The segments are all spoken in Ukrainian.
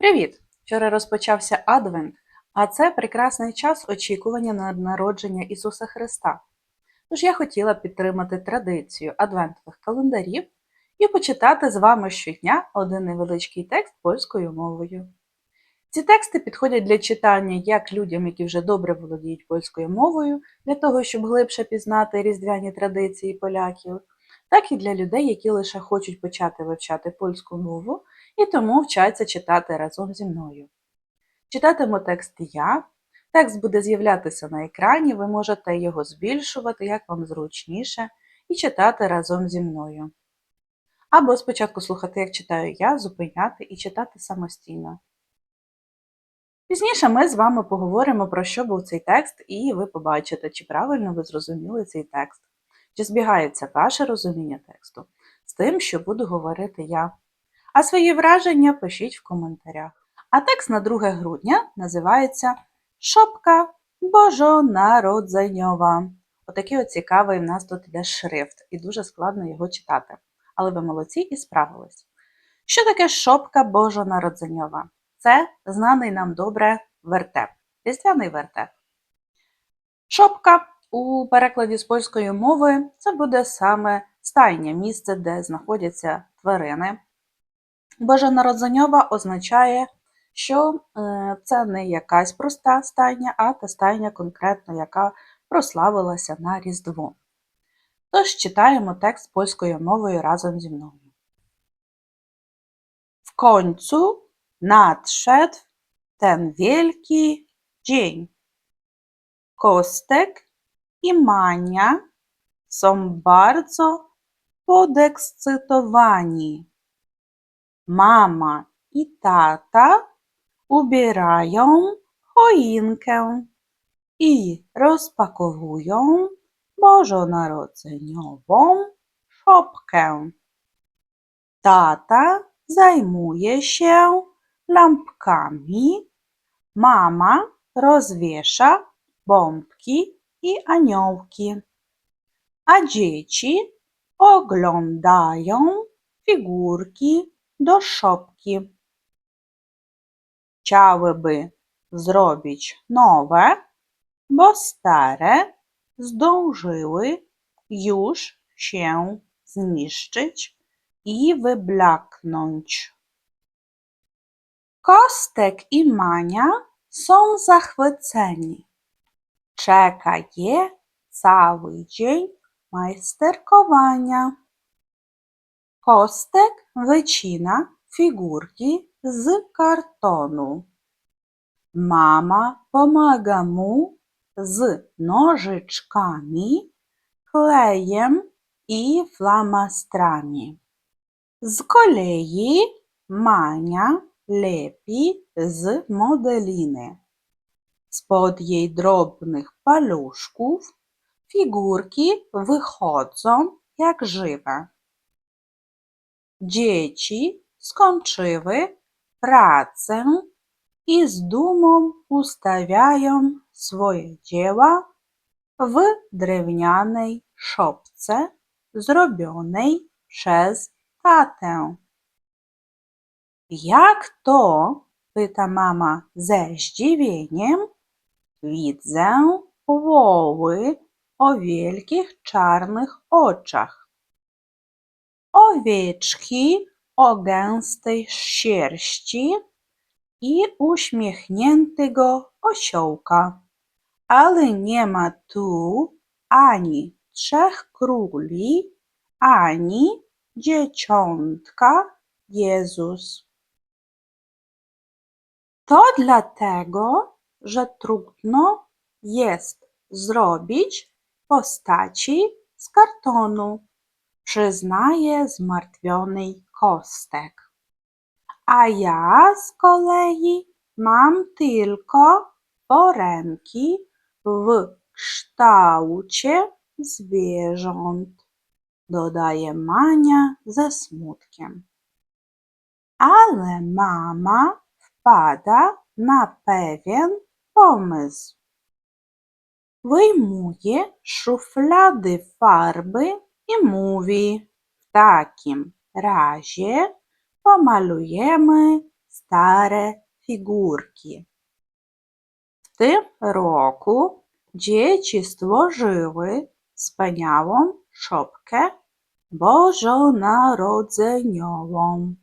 Привіт! Вчора розпочався Адвент, а це прекрасний час очікування на народження Ісуса Христа. Тож я хотіла підтримати традицію адвентових календарів і почитати з вами щодня один невеличкий текст польською мовою. Ці тексти підходять для читання як людям, які вже добре володіють польською мовою, для того, щоб глибше пізнати різдвяні традиції поляків, так і для людей, які лише хочуть почати вивчати польську мову і тому вчаться читати разом зі мною. Читатиму текст я. Текст буде з'являтися на екрані, ви можете його збільшувати, як вам зручніше, і читати разом зі мною. Або спочатку слухати, як читаю я, зупиняти і читати самостійно. Пізніше ми з вами поговоримо про що був цей текст, і ви побачите, чи правильно ви зрозуміли цей текст, чи збігається ваше розуміння тексту з тим, що буду говорити я. А свої враження пишіть в коментарях. А текст на 2 грудня називається Шопка Божонаrodzeniowa. Отакий от цікавий в нас тут іде шрифт, і дуже складно його читати. Але ви молодці і справились. Що таке шопка Божонаrodzeniowa? Це знаний нам добре вертеп, різдвяний вертеп. Шопка у перекладі з польської мови це буде саме стайня місце, де знаходяться тварини. Божонаrodzeniowa означає, що е, це не якась проста стайня, а та стайня конкретно, яка прославилася на Різдво. Тож читаємо текст польською мовою разом зі мною. W końcu nadszedł ten wielki dzień. Kostek i Mania są bardzo podekscytowani. Mama i tata ubierają choinkę i rozpakowują bożonarodzeniową szopkę. Tata zajmuje się lampkami, mama rozwiesza bombki i aniołki, a dzieci oglądają figurki do szopki. Chciałyby zrobić nowe, bo stare zdążyły już się zniszczyć i wyblaknąć. Kostek i Mania są zachwyceni. Czeka je cały dzień majsterkowania. Kostek wycina figurki z kartonu. Mama pomaga mu z nożyczkami, klejem i flamastrami. Z kolei Mania lepi z modeliny. Spod jej drobnych paluszków figurki wychodzą jak żywe. Dzieci skończyły pracę i z dumą ustawiają swoje dzieła w drewnianej szopce zrobionej przez tatę. Jak to? pyta mama ze zdziwieniem. Widzę woły o wielkich czarnych oczach. Owieczki o gęstej sierści i uśmiechniętego osiołka. Ale nie ma tu ani trzech króli, ani dzieciątka Jezus. To dlatego, że trudno jest zrobić postaci z kartonu, przyznaje zmartwiony kostek. A ja z kolei mam tylko foremki w kształcie zwierząt, dodaje Mania ze smutkiem. Ale mama wpada na pewien pomysł. Wyjmuje szuflady farby mówi: W takim razie pomalujemy stare figurki. W tym roku dzieci stworzyły wspaniałą szopkę bożonarodzeniową.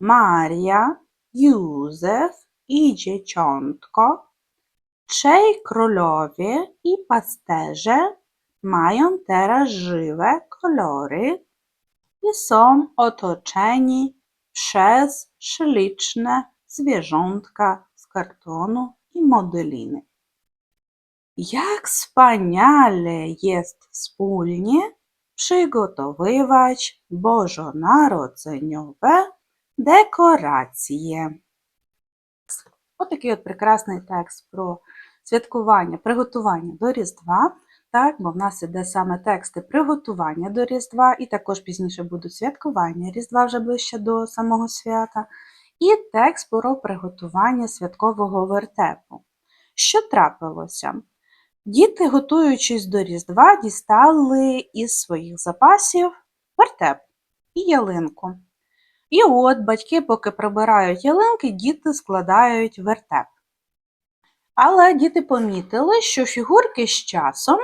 Maria, Józef i dzieciątko, trzej królowie i pasterze mają teraz żywe kolory i są otoczeni przez śliczne zwierzątka z kartonu i modeliny. Jak wspaniale jest wspólnie przygotowywać bożonarodzeniowe dekoracje. Отакий от прекрасний текст про святкування, приготування до Різдва. Так, бо в нас іде саме тексти приготування до Різдва, і також пізніше будуть святкування Різдва вже ближче до самого свята. І текст про приготування святкового вертепу. Що трапилося? Діти, готуючись до Різдва, дістали із своїх запасів вертеп і ялинку. І от батьки, поки прибирають ялинки, діти складають вертеп. Але діти помітили, що фігурки з часом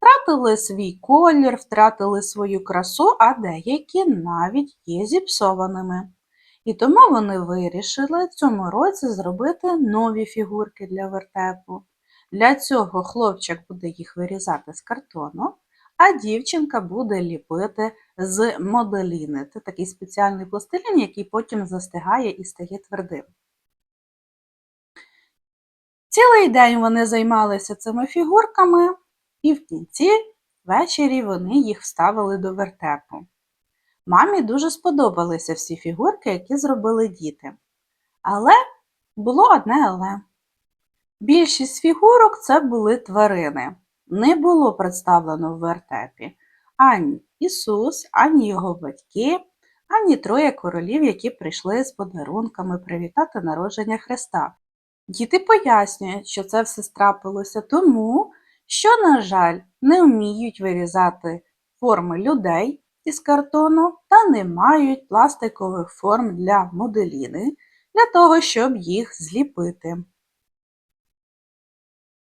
втратили свій колір, втратили свою красу, а деякі навіть є зіпсованими. І тому вони вирішили цьому році зробити нові фігурки для вертепу. Для цього хлопчик буде їх вирізати з картону, а дівчинка буде ліпити з моделіни. Це такий спеціальний пластилін, який потім застигає і стає твердим. Цілий день вони займалися цими фігурками, і в кінці ввечері вони їх вставили до вертепу. Мамі дуже сподобалися всі фігурки, які зробили діти. Але було одне але. Більшість фігурок це були тварини. Не було представлено в вертепі ані Ісус, ані його батьки, ані троє королів, які прийшли з подарунками привітати народження Христа. Діти пояснюють, що це все страпилося тому, що, на жаль, не вміють вирізати форми людей із картону та не мають пластикових форм для моделіни для того, щоб їх зліпити.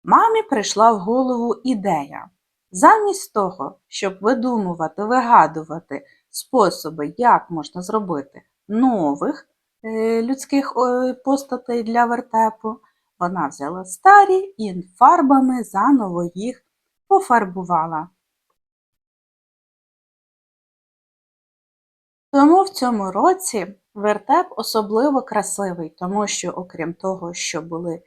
Мамі прийшла в голову ідея. Замість того, щоб видумувати, вигадувати способи, як можна зробити нових е, людських постатей для вертепу, вона взяла старі і фарбами заново їх пофарбувала. Тому в цьому році вертеп особливо красивий, тому що, окрім того, що були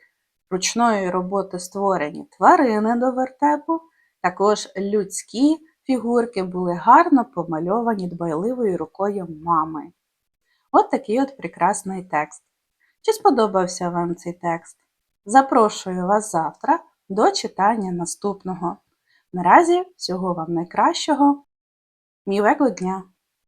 ручної роботи створені тварини до вертепу, також людські фігурки були гарно помальовані дбайливою рукою мами. От такий от прекрасний текст. Чи сподобався вам цей текст? Запрошую вас завтра до читання наступного. Наразі всього вам найкращого. мілего дня!